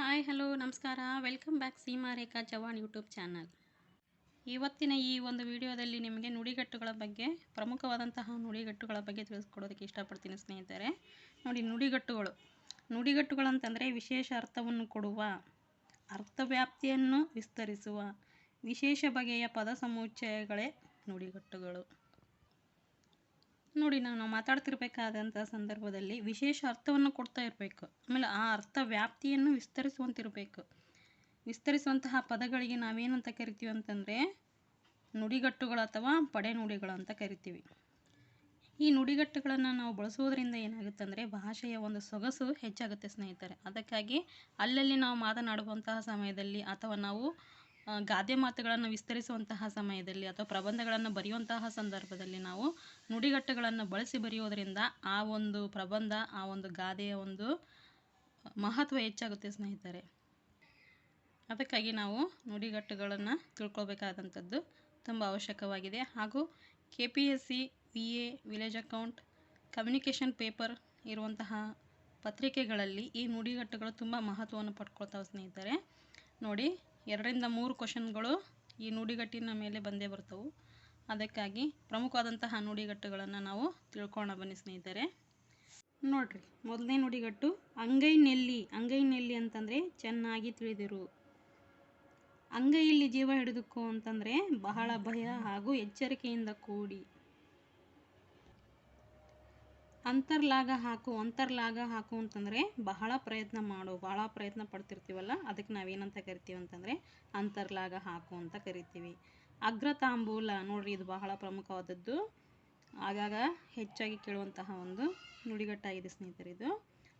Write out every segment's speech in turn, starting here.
Hi hello ನಮಸ್ಕಾರ. Welcome back Seema Rekha Chavan YouTube channel ಇವತ್ತಿನ ಈ ಒಂದು ವಿಡಿಯೋದಲ್ಲಿ ನಿಮಗೆ ನುಡಿಗಟ್ಟುಗಳ ಬಗ್ಗೆ, ಪ್ರಮುಖವಾದಂತಹ ನುಡಿಗಟ್ಟುಗಳ ಬಗ್ಗೆ ತಿಳಿಸ್ಕೊಡೋದಕ್ಕೆ ಇಷ್ಟಪಡ್ತೀನಿ ಸ್ನೇಹಿತರೆ. ನೋಡಿ, ನುಡಿಗಟ್ಟುಗಳು. ನುಡಿಗಟ್ಟುಗಳಂತಂದರೆ ವಿಶೇಷ ಅರ್ಥವನ್ನು ಕೊಡುವ, ಅರ್ಥವ್ಯಾಪ್ತಿಯನ್ನು ವಿಸ್ತರಿಸುವ, ವಿಶೇಷ ಬಗೆಯ ಪದ ಸಮುಚ್ಚಯಗಳೇ ನುಡಿಗಟ್ಟುಗಳು. ನೋಡಿ ನಾವು ಮಾತಾಡ್ತಿರ್ಬೇಕಾದಂಥ ಸಂದರ್ಭದಲ್ಲಿ ವಿಶೇಷ ಅರ್ಥವನ್ನು ಕೊಡ್ತಾ ಇರಬೇಕು. ಆಮೇಲೆ ಆ ಅರ್ಥ ವ್ಯಾಪ್ತಿಯನ್ನು ವಿಸ್ತರಿಸುವಂತಿರಬೇಕು. ವಿಸ್ತರಿಸುವಂತಹ ಪದಗಳಿಗೆ ನಾವೇನಂತ ಕರಿತೀವಿ ಅಂತಂದರೆ, ನುಡಿಗಟ್ಟುಗಳು ಅಥವಾ ಪಡೆನುಡಿಗಳು ಅಂತ ಕರಿತೀವಿ. ಈ ನುಡಿಗಟ್ಟುಗಳನ್ನು ನಾವು ಬಳಸೋದ್ರಿಂದ ಏನಾಗುತ್ತೆ ಅಂದರೆ ಭಾಷೆಯ ಒಂದು ಸೊಗಸು ಹೆಚ್ಚಾಗುತ್ತೆ ಸ್ನೇಹಿತರೆ. ಅದಕ್ಕಾಗಿ ಅಲ್ಲಲ್ಲಿ ನಾವು ಮಾತನಾಡುವಂತಹ ಸಮಯದಲ್ಲಿ ಅಥವಾ ನಾವು ಗಾದೆ ಮಾತುಗಳನ್ನು ವಿಸ್ತರಿಸುವಂತಹ ಸಮಯದಲ್ಲಿ ಅಥವಾ ಪ್ರಬಂಧಗಳನ್ನು ಬರೆಯುವಂತಹ ಸಂದರ್ಭದಲ್ಲಿ ನಾವು ನುಡಿಗಟ್ಟುಗಳನ್ನು ಬಳಸಿ ಬರೆಯೋದರಿಂದ ಆ ಒಂದು ಪ್ರಬಂಧ, ಆ ಒಂದು ಗಾದೆಯ ಒಂದು ಮಹತ್ವ ಹೆಚ್ಚಾಗುತ್ತೆ ಸ್ನೇಹಿತರೆ. ಅದಕ್ಕಾಗಿ ನಾವು ನುಡಿಗಟ್ಟುಗಳನ್ನು ತಿಳ್ಕೊಳ್ಬೇಕಾದಂಥದ್ದು ತುಂಬ ಅವಶ್ಯಕವಾಗಿದೆ. ಹಾಗೂ K P S C V A village account, communication paper ಇರುವಂತಹ ಪತ್ರಿಕೆಗಳಲ್ಲಿ ಈ ನುಡಿಗಟ್ಟುಗಳು ತುಂಬ ಮಹತ್ವವನ್ನು ಪಡ್ಕೊಳ್ತಾವೆ ಸ್ನೇಹಿತರೆ. ನೋಡಿ, ಎರಡರಿಂದ ಮೂರು ಕ್ವಶನ್ಗಳು ಈ ನುಡಿಗಟ್ಟಿನ ಮೇಲೆ ಬಂದೇ ಬರ್ತವೆ. ಅದಕ್ಕಾಗಿ ಪ್ರಮುಖವಾದಂತಹ ನುಡಿಗಟ್ಟುಗಳನ್ನು ನಾವು ತಿಳ್ಕೊಳ್ಳೋಣ ಬನ್ನಿ ಸ್ನೇಹಿತರೆ. ನೋಡ್ರಿ, ಮೊದಲನೇ ನುಡಿಗಟ್ಟು ಅಂಗೈ ನೆಲ್ಲಿ. ಅಂಗೈ ನೆಲ್ಲಿ ಅಂತಂದರೆ ಚೆನ್ನಾಗಿ ತಿಳಿದಿರು. ಅಂಗೈಯಲ್ಲಿ ಜೀವ ಹಿಡಿದುಕೋ ಅಂತಂದರೆ ಬಹಳ ಭಯ ಹಾಗೂ ಎಚ್ಚರಿಕೆಯಿಂದ ಕೂಡಿ. ಅಂತರ್ಲಾಗ ಹಾಕು ಅಂತರ್ಲಾಗ ಹಾಕು ಅಂತಂದರೆ ಬಹಳ ಪ್ರಯತ್ನ ಮಾಡು, ಬಹಳ ಪ್ರಯತ್ನ ಪಡ್ತಿರ್ತೀವಲ್ಲ, ಅದಕ್ಕೆ ನಾವೇನಂತ ಕರಿತೀವಿ ಅಂತಂದರೆ ಅಂತರ್ಲಾಗ ಹಾಕು ಅಂತ ಕರಿತೀವಿ. ಅಗ್ರತಾಂಬೂಲ ನೋಡ್ರಿ, ಇದು ಬಹಳ ಪ್ರಮುಖವಾದದ್ದು. ಆಗಾಗ ಹೆಚ್ಚಾಗಿ ಕೇಳುವಂತಹ ಒಂದು ನುಡಿಗಟ್ಟಾಗಿದೆ ಸ್ನೇಹಿತರೆ ಇದು.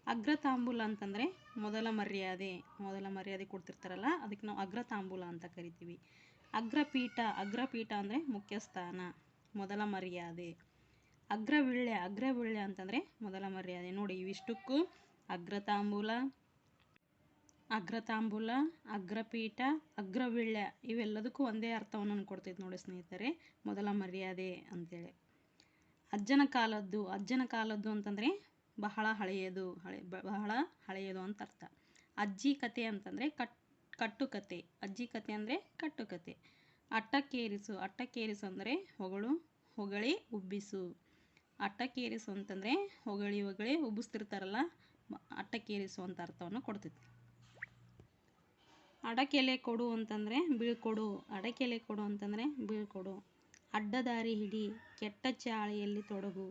ಅಗ್ರತಾಂಬೂಲ ಅಂತಂದರೆ ಮೊದಲ ಮರ್ಯಾದೆ ಮೊದಲ ಮರ್ಯಾದೆ ಕೊಡ್ತಿರ್ತಾರಲ್ಲ, ಅದಕ್ಕೆ ನಾವು ಅಗ್ರತಾಂಬೂಲ ಅಂತ ಕರಿತೀವಿ. ಅಗ್ರಪೀಠ ಅಗ್ರಪೀಠ ಅಂದರೆ ಮುಖ್ಯ ಸ್ಥಾನ ಮೊದಲ ಮರ್ಯಾದೆ. ಅಗ್ರವಿಳ್ಯ ಅಗ್ರವಿಳ್ಯ ಅಂತಂದರೆ ಮೊದಲ ಮರ್ಯಾದೆ. ನೋಡಿ, ಇವಿಷ್ಟಕ್ಕೂ ಅಗ್ರತಾಂಬೂಲ ಅಗ್ರತಾಂಬೂಲ, ಅಗ್ರಪೀಠ ಅಗ್ರವಿಳ್ಯ ಇವೆಲ್ಲದಕ್ಕೂ ಒಂದೇ ಅರ್ಥವನ್ನು ಕೊಡ್ತೈತೆ ನೋಡಿ ಸ್ನೇಹಿತರೆ. ಮೊದಲ ಮರ್ಯಾದೆ ಅಂತೇಳಿ. ಅಜ್ಜನ ಕಾಲದ್ದು ಅಜ್ಜನ ಕಾಲದ್ದು ಅಂತಂದರೆ ಬಹಳ ಹಳೆಯದು, ಹಳೆ, ಬಹಳ ಹಳೆಯದು ಅಂತ ಅರ್ಥ. ಅಜ್ಜಿ ಕತೆ ಅಂತಂದರೆ ಕಟ್, ಕಟ್ಟುಕತೆ. ಅಜ್ಜಿ ಕತೆ ಅಂದರೆ ಕಟ್ಟುಕತೆ. ಅಟ್ಟಕ್ಕೇರಿಸು ಅಟ್ಟಕ್ಕೇರಿಸು ಅಂದರೆ ಹೊಗಳು, ಹೊಗಳಿ ಉಬ್ಬಿಸು. ಅಟ್ಟಕ್ಕೇರಿಸು ಅಂತಂದರೆ ಹೊಗಳಿ ಹೊಗಳಿ ಉಬ್ಬಿಸ್ತಿರ್ತಾರಲ್ಲ ಅಟ್ಟಕ್ಕೇರಿಸು ಅಂತ ಅರ್ಥವನ್ನು ಕೊಡ್ತೈತಿ. ಅಡಕೆಲೆ ಕೊಡು ಅಂತಂದರೆ ಬೀಳ್ಕೊಡು, ಅಡಕೆಲೆ ಕೊಡು ಅಂತಂದರೆ ಬೀಳ್ಕೊಡು. ಅಡ್ಡದಾರಿ ಹಿಡಿ, ಕೆಟ್ಟ ಚಾಳಿಯಲ್ಲಿ ತೊಡಗು.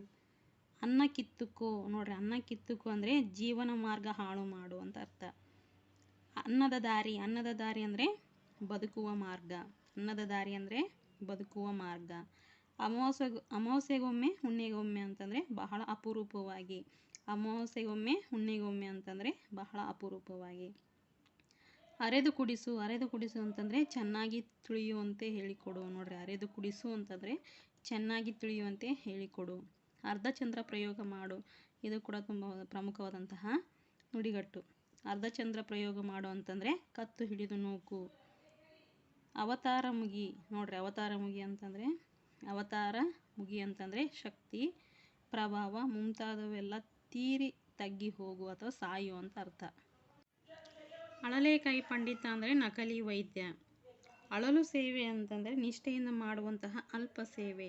ಅನ್ನ ಕಿತ್ತುಕೋ, ನೋಡ್ರಿ ಅನ್ನ ಕಿತ್ತುಕೋ ಅಂದರೆ ಜೀವನ ಮಾರ್ಗ ಹಾಳು ಮಾಡು ಅಂತ ಅರ್ಥ. ಅನ್ನದ ದಾರಿ ಅನ್ನದ ದಾರಿ ಅಂದರೆ ಬದುಕುವ ಮಾರ್ಗ. ಅನ್ನದ ದಾರಿ ಅಂದರೆ ಬದುಕುವ ಮಾರ್ಗ. ಅಮಾವಾಸ್ಯೆ, ಅಮಾವಾಸ್ಯೆಗೊಮ್ಮೆ, ಹುಣ್ಣಿಗೊಮ್ಮೆ ಅಂತಂದರೆ ಬಹಳ ಅಪರೂಪವಾಗಿ. ಅಮಾವಾಸ್ಯೆಗೊಮ್ಮೆ, ಹುಣ್ಣಿಗೊಮ್ಮೆ ಅಂತಂದರೆ ಬಹಳ ಅಪರೂಪವಾಗಿ. ಅರೆದು ಕುಡಿಸು ಅರೆದು ಕುಡಿಸು ಅಂತಂದರೆ ಚೆನ್ನಾಗಿ ತಿಳಿಯುವಂತೆ ಹೇಳಿಕೊಡು ನೋಡ್ರಿ. ಅರೆದು ಕುಡಿಸು ಅಂತಂದರೆ ಚೆನ್ನಾಗಿ ತಿಳಿಯುವಂತೆ ಹೇಳಿಕೊಡು. ಅರ್ಧಚಂದ್ರ ಪ್ರಯೋಗ ಮಾಡು. ಇದು ಕೂಡ ತುಂಬ ಪ್ರಮುಖವಾದಂತಹ ನುಡಿಗಟ್ಟು. ಅರ್ಧಚಂದ್ರ ಪ್ರಯೋಗ ಮಾಡು ಅಂತಂದರೆ ಕತ್ತು ಹಿಡಿದು ನೂಕು. ಅವತಾರ ಮುಗಿ ನೋಡ್ರಿ. ಅವತಾರ ಮುಗಿ ಅಂತಂದರೆ, ಅವತಾರ ಮುಗಿ ಅಂತಂದರೆ ಶಕ್ತಿ, ಪ್ರಭಾವ ಮುಂತಾದವೆಲ್ಲ ತೀರಿ ತಗ್ಗಿ ಹೋಗು ಅಥವಾ ಸಾಯು ಅಂತ ಅರ್ಥ. ಅಳಲೇಕಾಯಿ ಪಂಡಿತ ಅಂದರೆ ನಕಲಿ ವೈದ್ಯ. ಅಳಲು ಸೇವೆ ಅಂತಂದರೆ ನಿಷ್ಠೆಯಿಂದ ಮಾಡುವಂತಹ ಅಲ್ಪ ಸೇವೆ.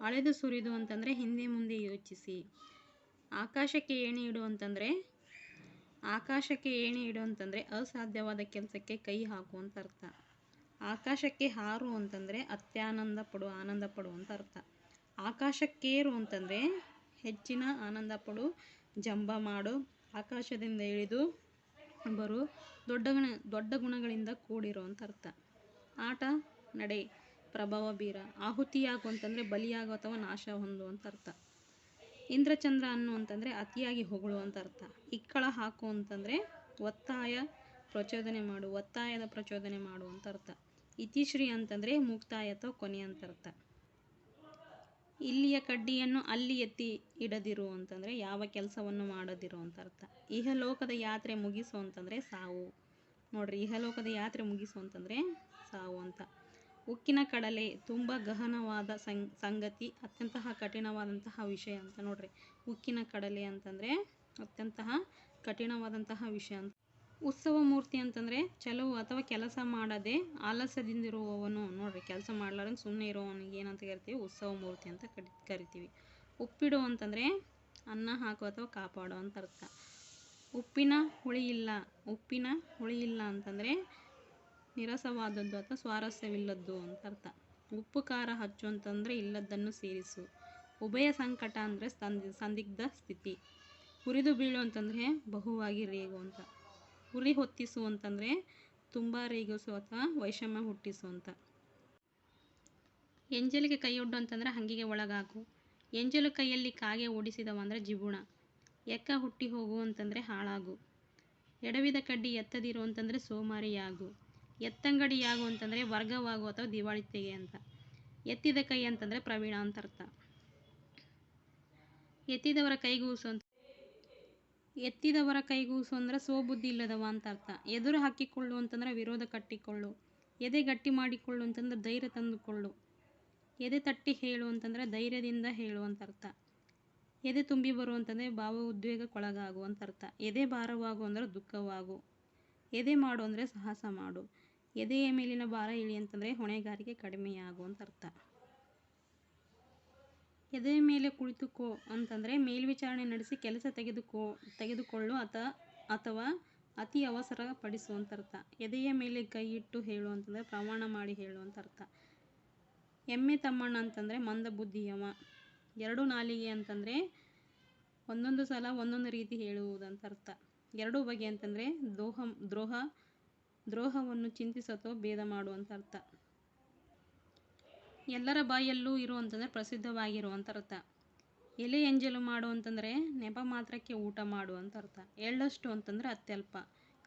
ಅಳೆದು ಸುರಿದು ಅಂತಂದರೆ ಹಿಂದೆ ಮುಂದೆ ಯೋಚಿಸಿ. ಆಕಾಶಕ್ಕೆ ಏಣಿ ಇಡು ಅಂತಂದರೆ, ಆಕಾಶಕ್ಕೆ ಏಣಿ ಇಡು ಅಂತಂದರೆ ಅಸಾಧ್ಯವಾದ ಕೆಲಸಕ್ಕೆ ಕೈ ಹಾಕು ಅಂತ ಅರ್ಥ. ಆಕಾಶಕ್ಕೆ ಹಾರು ಅಂತಂದರೆ ಅತ್ಯಾನಂದ ಪಡು, ಆನಂದ ಪಡು ಅಂತ ಅರ್ಥ. ಆಕಾಶಕ್ಕೇರು ಅಂತಂದರೆ ಹೆಚ್ಚಿನ ಆನಂದ ಪಡು, ಜಂಬ ಮಾಡು, ಆಕಾಶದಿಂದ ಇಳಿದು ಬರು ದೊಡ್ಡ ಗುಣ ದೊಡ್ಡ ಗುಣಗಳಿಂದ ಕೂಡಿರೋ ಅಂತ ಅರ್ಥ. ಆಟ ನಡೆ, ಪ್ರಭಾವ ಬೀರ, ಆಹುತಿಯಾಗು ಅಂತಂದರೆ ಬಲಿಯಾಗು ಅಥವಾ ನಾಶ ಹೊಂದು ಅಂತ ಅರ್ಥ. ಇಂದ್ರಚಂದ್ರ ಅನ್ನು ಅಂತಂದರೆ ಅತಿಯಾಗಿ ಹೊಗಳು ಅಂತ ಅರ್ಥ. ಇಕ್ಕಳ ಹಾಕು ಅಂತಂದರೆ ಒತ್ತಾಯ ಪ್ರಚೋದನೆ ಮಾಡು, ಒತ್ತಾಯದ ಪ್ರಚೋದನೆ ಮಾಡು ಅಂತ ಅರ್ಥ. ಇತಿಶ್ರೀ ಅಂತಂದರೆ ಮುಕ್ತಾಯ ಅಥವಾ ಕೊನೆ ಅಂತ ಅರ್ಥ. ಇಲ್ಲಿಯ ಕಡ್ಡಿಯನ್ನು ಅಲ್ಲಿ ಎತ್ತಿ ಇಡದಿರು ಅಂತಂದರೆ ಯಾವ ಕೆಲಸವನ್ನು ಮಾಡದಿರು ಅಂತ ಅರ್ಥ. ಇಹಲೋಕದ ಯಾತ್ರೆ ಮುಗಿಸು ಅಂತಂದರೆ ಸಾವು. ನೋಡ್ರಿ, ಇಹಲೋಕದ ಯಾತ್ರೆ ಮುಗಿಸು ಅಂತಂದರೆ ಸಾವು ಅಂತ. ಉಕ್ಕಿನ ಕಡಲೆ ತುಂಬ ಗಹನವಾದ ಸಂಗತಿ ಅತ್ಯಂತ ಕಠಿಣವಾದಂತಹ ವಿಷಯ ಅಂತ ನೋಡ್ರಿ. ಉಕ್ಕಿನ ಕಡಲೆ ಅಂತಂದರೆ ಅತ್ಯಂತ ಕಠಿಣವಾದಂತಹ ವಿಷಯ ಅಂತ. ಉತ್ಸವ ಮೂರ್ತಿ ಅಂತಂದರೆ ಚಲೋ ಅಥವಾ ಕೆಲಸ ಮಾಡದೆ ಆಲಸ್ಯದಿಂದಿರುವವನು, ನೋಡ್ರಿ ಕೆಲಸ ಮಾಡ್ಲಾರಂಗೆ ಸುಮ್ಮನೆ ಇರೋವನಿಗೆ ಏನಂತ ಕರಿತೀವಿ, ಉತ್ಸವ ಮೂರ್ತಿ ಅಂತ ಕರಿ, ಕರಿತೀವಿ. ಉಪ್ಪಿಡು ಅಂತಂದರೆ ಅನ್ನ ಹಾಕು ಅಥವಾ ಕಾಪಾಡು ಅಂತ ಅರ್ಥ. ಉಪ್ಪಿನ ಹುಳಿ ಇಲ್ಲ, ಉಪ್ಪಿನ ಹುಳಿ ಇಲ್ಲ ಅಂತಂದರೆ ನಿರಸವಾದದ್ದು ಅಥವಾ ಸ್ವಾರಸ್ಯವಿಲ್ಲದ್ದು ಅಂತ ಅರ್ಥ. ಉಪ್ಪು ಖಾರ ಹಚ್ಚು ಅಂತಂದರೆ ಇಲ್ಲದ್ದನ್ನು ಸೇರಿಸು. ಉಭಯ ಸಂಕಟ ಅಂದರೆ ಸಂದಿ, ಸಂದಿಗ್ಧ ಸ್ಥಿತಿ. ಹುರಿದು ಬೀಳು ಅಂತಂದರೆ ಬಹುವಾಗಿ ರೇಗು ಅಂತ. ಉರಿ ಹೊತ್ತಿಸು ಅಂತಂದರೆ ತುಂಬ ರೇಗಿಸು ಅಥವಾ ವೈಷಮ್ಯ ಹುಟ್ಟಿಸು ಅಂತ. ಎಂಜಲಿಗೆ ಕೈಯೊಡ್ಡು ಅಂತಂದರೆ ಹಂಗಿಗೆ ಒಳಗಾಕು ಎಂಜಲು ಕೈಯಲ್ಲಿ ಕಾಗೆ ಓಡಿಸಿದವ ಅಂದರೆ ಜಿಬುಣ. ಎಕ್ಕ ಹುಟ್ಟಿ ಹೋಗು ಅಂತಂದರೆ ಹಾಳಾಗು. ಎಡವಿದ ಕಡ್ಡಿ ಎತ್ತದಿರು ಅಂತಂದರೆ ಸೋಮಾರಿಯಾಗು. ಎತ್ತಂಗಡಿಯಾಗು ಅಂತಂದರೆ ವರ್ಗವಾಗು ಅಥವಾ ದಿವಾಳಿತೆಗೆ ಅಂತ. ಎತ್ತಿದ ಕೈ ಅಂತಂದರೆ ಪ್ರವೀಣ ಅಂತ ಅರ್ಥ. ಎತ್ತಿದವರ ಕೈಗೂಸು ಅಂತ ಎತ್ತಿದವರ ಕೈಗೂಸು ಅಂದ್ರೆ ಸೋಬುದ್ಧಿ ಇಲ್ಲದವ ಅಂತ ಅರ್ಥ ಎದುರು ಹಾಕಿಕೊಳ್ಳು ಅಂತಂದ್ರೆ ವಿರೋಧ ಕಟ್ಟಿಕೊಳ್ಳು. ಎದೆ ಗಟ್ಟಿ ಮಾಡಿಕೊಳ್ಳು ಅಂತಂದ್ರೆ ಧೈರ್ಯ ತಂದುಕೊಳ್ಳು. ಎದೆ ತಟ್ಟಿ ಹೇಳು ಅಂತಂದ್ರೆ ಧೈರ್ಯದಿಂದ ಹೇಳು ಅಂತ ಅರ್ಥ ಎದೆ ತುಂಬಿ ಬರು ಅಂತಂದರೆ ಭಾವ ಉದ್ವೇಗಕ್ಕೊಳಗಾಗು ಅಂತ ಅರ್ಥ ಎದೆ ಭಾರವಾಗು ಅಂದ್ರೆ ದುಃಖವಾಗು. ಎದೆ ಮಾಡು ಅಂದರೆ ಸಾಹಸ ಮಾಡು. ಎದೆಯ ಮೇಲಿನ ಭಾರ ಇಳಿ ಅಂತಂದರೆ ಹೊಣೆಗಾರಿಕೆ ಕಡಿಮೆಯಾಗು ಅಂತ ಅರ್ಥ ಎದೆಯ ಮೇಲೆ ಕುಳಿತುಕೋ ಅಂತಂದರೆ ಮೇಲ್ವಿಚಾರಣೆ ನಡೆಸಿ ಕೆಲಸ ತೆಗೆದುಕೋ, ತೆಗೆದುಕೊಳ್ಳು ಅಥ ಅಥವಾ ಅತಿ ಅವಸರ ಪಡಿಸು ಅಂತ ಅರ್ಥ ಎದೆಯ ಮೇಲೆ ಕೈ ಇಟ್ಟು ಹೇಳು ಅಂತಂದರೆ ಪ್ರಮಾಣ ಮಾಡಿ ಹೇಳು ಅಂತ ಅರ್ಥ ಎಮ್ಮೆ ತಮ್ಮಣ್ಣ ಅಂತಂದರೆ ಮಂದ ಬುದ್ಧಿಯವ. ಎರಡು ನಾಲಿಗೆ ಅಂತಂದರೆ ಒಂದೊಂದು ಸಲ ಒಂದೊಂದು ರೀತಿ ಹೇಳುವುದಂತ ಅರ್ಥ ಎರಡು ಬಗೆ ಅಂತಂದರೆ ದ್ರೋಹ ದ್ರೋಹ, ದ್ರೋಹವನ್ನು ಚಿಂತಿಸತೋ ಭೇದ ಮಾಡುವಂಥ ಅರ್ಥ ಎಲ್ಲರ ಬಾಯಲ್ಲೂ ಇರು ಅಂತಂದರೆ ಪ್ರಸಿದ್ಧವಾಗಿರುವಂತ ಅರ್ಥ ಎಲೆ ಎಂಜಲು ಮಾಡು ಅಂತಂದರೆ ನೆಪ ಮಾತ್ರಕ್ಕೆ ಊಟ ಮಾಡು ಅಂತ ಅರ್ಥ ಎಳ್ಳಷ್ಟು ಅಂತಂದರೆ ಅತ್ಯಲ್ಪ.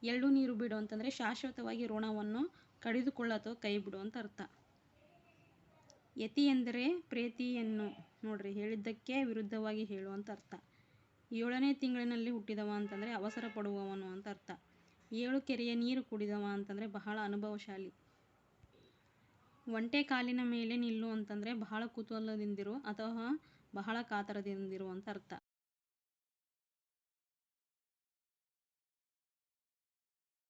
ಎಳ್ಳು ನೀರು ಬಿಡು ಅಂತಂದರೆ ಶಾಶ್ವತವಾಗಿ ಋಣವನ್ನು ಕಡಿದುಕೊಳ್ಳತೋ ಕೈ ಬಿಡು ಅಂತ ಅರ್ಥ ಯತಿ ಎಂದರೆ ಪ್ರೇತಿಯನ್ನು ನೋಡ್ರಿ, ಹೇಳಿದ್ದಕ್ಕೆ ವಿರುದ್ಧವಾಗಿ ಹೇಳುವಂತ ಅರ್ಥ ಏಳನೇ ತಿಂಗಳಿನಲ್ಲಿ ಹುಟ್ಟಿದವ ಅಂತಂದರೆ ಅವಸರ ಪಡುವವನು ಅಂತ ಅರ್ಥ ಏಳು ಕೆರೆಯ ನೀರು ಕುಡಿದವ ಅಂತಂದರೆ ಬಹಳ ಅನುಭವಶಾಲಿ. ಒಂಟೆ ಕಾಲಿನ ಮೇಲೆ ನಿಲ್ಲು ಅಂತಂದರೆ ಬಹಳ ಕುತೂಹಲದಿಂದಿರು ಅಥವಾ ಬಹಳ ಕಾತರದಿಂದಿರು ಅಂತ ಅರ್ಥ.